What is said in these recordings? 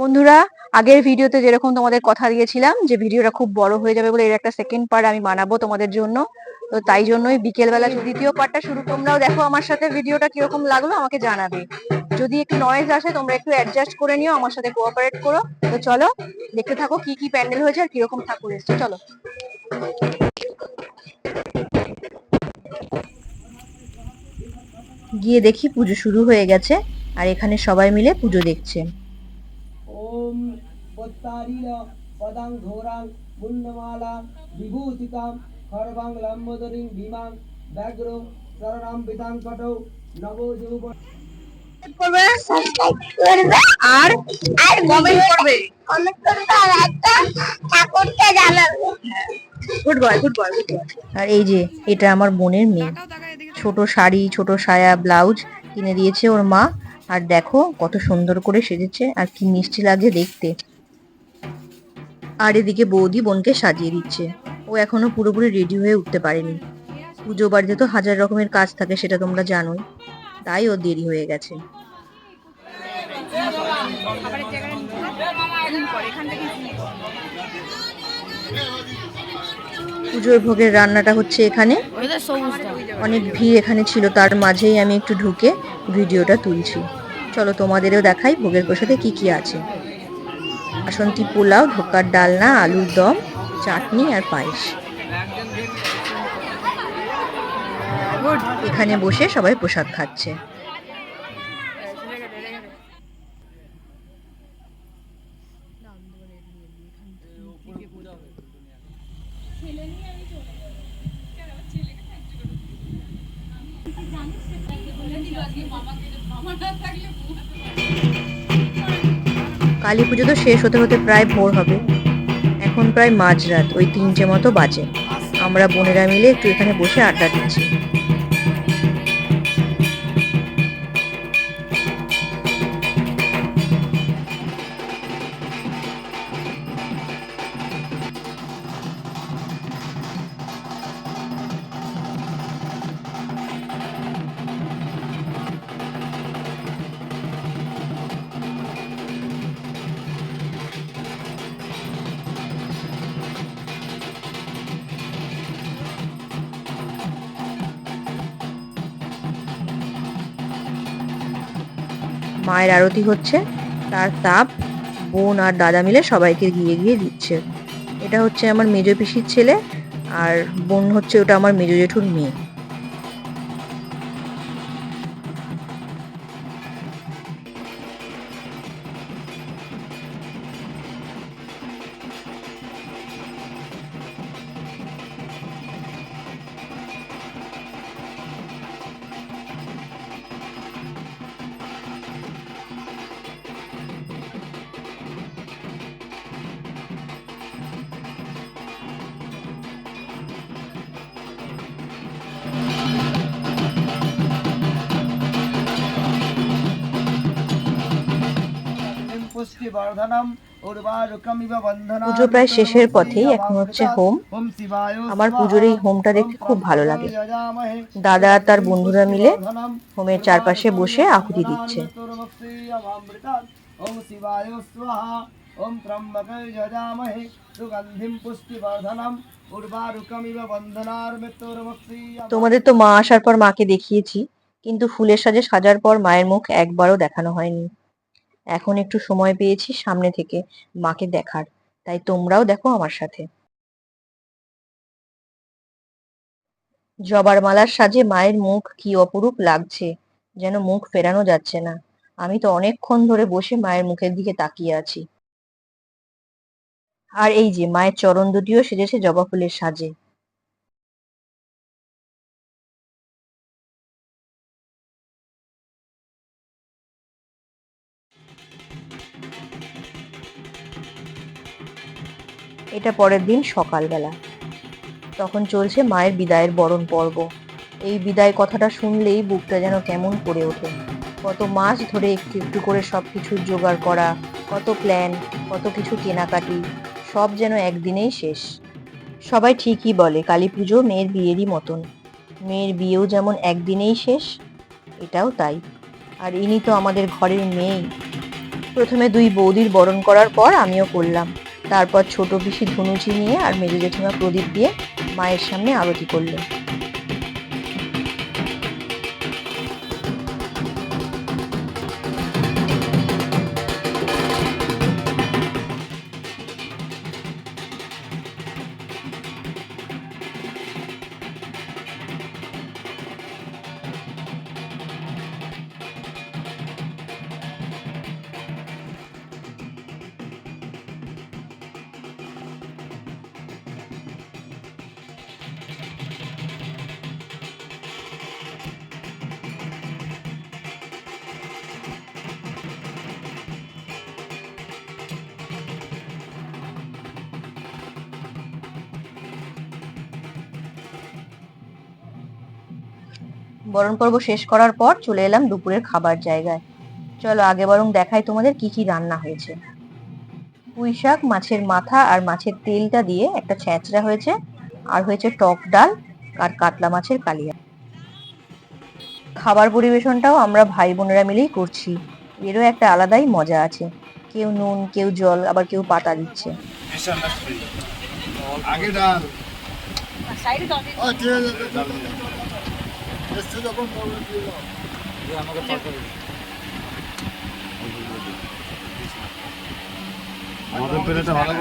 বন্ধুরা, আগের ভিডিওতে যেরকম তোমাদের কথা দিয়েছিলাম যে ভিডিওটা খুব বড় হয়ে যাবে বলে এর একটা সেকেন্ড পার্ট আমি বানাবো তোমাদের জন্য, তো তাই জন্যই বিকেলবেলা দ্বিতীয় পার্টটা শুরু, তোমরাও দেখো আমার সাথে ভিডিওটা কীরকম লাগল, আমাকে জানাবে। যদি একটু নয়েজ আসে, তোমরা একটু অ্যাডজাস্ট করে নিও, আমার সাথে কোঅপারেট করো। তো চলো, দেখতে থাকো কি কি প্যান্ডেল হয়েছে আর কীরকম ঠাকুর এসছে, চলো। গিয়ে দেখি পুজো শুরু হয়ে গেছে, আর এখানে সবাই মিলে পুজো দেখছে। পদাং ধোরাং বিধান কটৌ করবে করবে আর আর কমেন্ট করবে কমেন্ট করবে? আর একটা ঠাকুরকে জানাবে। গুড বয় গুড বয় আর এই যে এটা আমার বোনের মেয়ে। ছোট শাড়ি ছোট সায়া ব্লাউজ কিনে দিয়েছে ওর মা। আর দেখো কত সুন্দর করে সেজেছে। আর কি মিষ্টি লাগছে দেখতে। আর এদিকে বৌদি বোনকে সাজিয়ে দিচ্ছে। ও এখনও পুরোপুরি রেডি হয়ে উঠতে পারেনি। পুজো বাড়িতে তো হাজার রকমের কাজ থাকে সেটা তোমরা জানোই। তাই ও দেরি হয়ে গেছে। পুজোর ভোগের রান্নাটা হচ্ছে এখানে। অনেক ভিড় এখানে ছিল, তার মাঝেই আমি একটু ঢুকে ভিডিওটা তুলছি। চলো তোমাদেরও দেখাই ভোগের প্রসাদে কি কি আছে। বাসন্তী পোলাও ধোকার ডালনা আলুর দম চাটনি আর পায়েস। এখানে বসে সবাই প্রসাদ খাচ্ছে। কালী পুজো তো শেষ হতে হতে প্রায় ভোর হবে। এখন প্রায় মাঝরাত, ওই তিনটে মতো বাজে। আমরা বোনেরা মিলে একটু এখানে বসে আড্ডা দিচ্ছি। মায়ের আরতি হচ্ছে। তার তাপ, বোন আর দাদা মিলে সবাইকে গিয়ে গিয়ে দিচ্ছে। এটা হচ্ছে আমার মেজ পিসির ছেলে, আর বোন হচ্ছে ওটা আমার মেজ জেঠুর মেয়ে। পুজো প্রায় শেষের পথেই এখন হচ্ছে হোম। আমার পুজোর এই হোমটা দেখতে খুব ভালো লাগে। দাদা আর তার বন্ধুরা মিলে হোমের চারপাশে বসে আহুতি দিচ্ছে। ওম শিবায় স্বাহা ওম ত্রম্বকায় যজামহে সুগন্ধিম পুষ্টিবর্ধনম উর্বারুকমিব বন্ধনার তোমাদের তো মা আসার পর মাকে দেখিয়েছি কিন্তু ফুলের সাজে সাজার পর মায়ের মুখ একবারও দেখানো হয়নি। এখন একটু সময় পেয়েছি সামনে থেকে মাকে দেখার। তাই তোমরাও দেখো আমার সাথে। জবার মালার সাজে মায়ের মুখ কি অপরূপ লাগছে, যেন মুখ ফেরানো যাচ্ছে না। আমি তো অনেকক্ষণ ধরে বসে মায়ের মুখের দিকে তাকিয়ে আছি। আর এই যে, মায়ের চরণ দুটিও সেজেছে জবা ফুলের সাজে। এটা পরের দিন সকালবেলা। তখন চলছে মায়ের বিদায়ের বরণ পর্ব। এই বিদায় কথাটা শুনলেই বুকটা যেন কেমন করে ওঠে। কত মাস ধরে একটু একটু করে সব কিছুর জোগাড় করা, কত প্ল্যান কত কিছু কেনাকাটি, সব যেন একদিনেই শেষ। সবাই ঠিকই বলে কালী পুজো মেয়ের বিয়েরই মতন। মেয়ের বিয়েও যেমন একদিনেই শেষ, এটাও তাই। আর ইনি তো আমাদের ঘরের মেয়েই। প্রথমে দুই বৌদির বরণ করার পর আমিও করলাম। তারপর ছোট পিসি ধনুচি নিয়ে আর মেজো জেঠিমা প্রদীপ দিয়ে মায়ের সামনে আরতি করল বরণ পর্ব শেষ করার পর চলে এলাম দুপুরের খাবার জায়গায়। চলো আগে বরং দেখাই তোমাদের কি কি রান্না হয়েছে। পুঁই শাক মাছের মাথা আর মাছের তেলটা দিয়ে একটা ছ্যাঁচড়া হয়েছে। আর হয়েছে টক ডাল আর কাতলা মাছের কালিয়া। খাবার পরিবেশনটাও আমরা ভাই বোনেরা মিলেই করছি। এরও একটা আলাদাই মজা আছে। কেউ নুন কেউ জল আবার কেউ পাতা দিচ্ছে। আগে ডাল। এসছে যখন তখন আমাদের পেলেটা ভালো।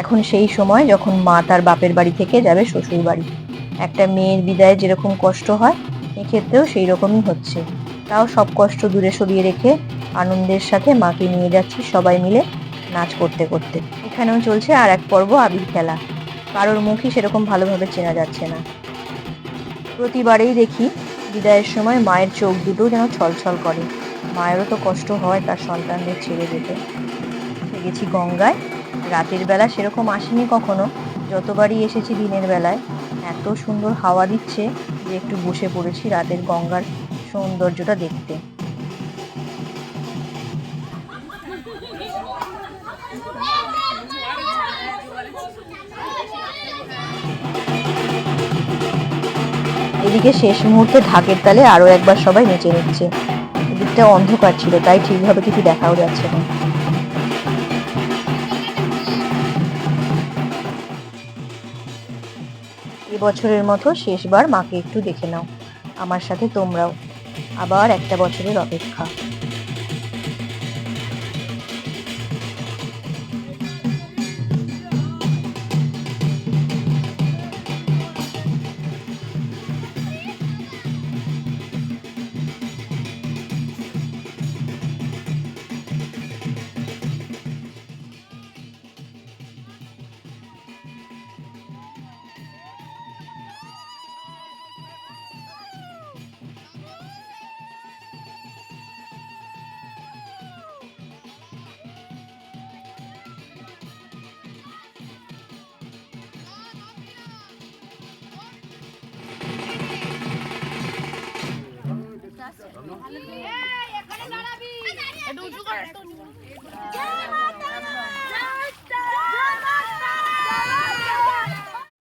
এখন সেই সময় যখন মা তার বাপের বাড়ি থেকে যাবে শ্বশুর বাড়ি একটা মেয়ের বিদায়ে যেরকম কষ্ট হয়, এক্ষেত্রেও সেই রকমই হচ্ছে। তাও সব কষ্ট দূরে সরিয়ে রেখে আনন্দের সাথে মাকে নিয়ে যাচ্ছি সবাই মিলে নাচ করতে করতে। এখানেও চলছে আর এক পর্ব আবির খেলা। কারোর মুখই সেরকম ভালোভাবে চেনা যাচ্ছে না। প্রতিবারেই দেখি বিদায়ের সময় মায়ের চোখ দুটো যেন ছলছল করে। মায়েরও তো কষ্ট হয় তার সন্তানদের ছেড়ে যেতে। গেছি গঙ্গায়। রাতের বেলা সেরকম আসেনি কখনো। যতবারই এসেছি দিনের বেলায়। এত সুন্দর হাওয়া দিচ্ছে যে একটু বসে পড়েছি রাতের গঙ্গার সৌন্দর্যটা দেখতে। এদিকে শেষ মুহূর্তে ঢাকের তালে আরও একবার সবাই নেচে নিচ্ছে। এদিকটা অন্ধকার ছিল, তাই ঠিকভাবে কিছু দেখাও যাচ্ছে না। এবছরের মতো শেষবার মাকে একটু দেখে নাও। আমার সাথে তোমরাও। আবার একটা বছরের অপেক্ষা।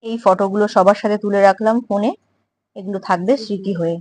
এই ফটোগুলো সবার সাথে তুলে রাখলাম ফোনে। এগুলো থাকবে স্মৃতি হয়ে।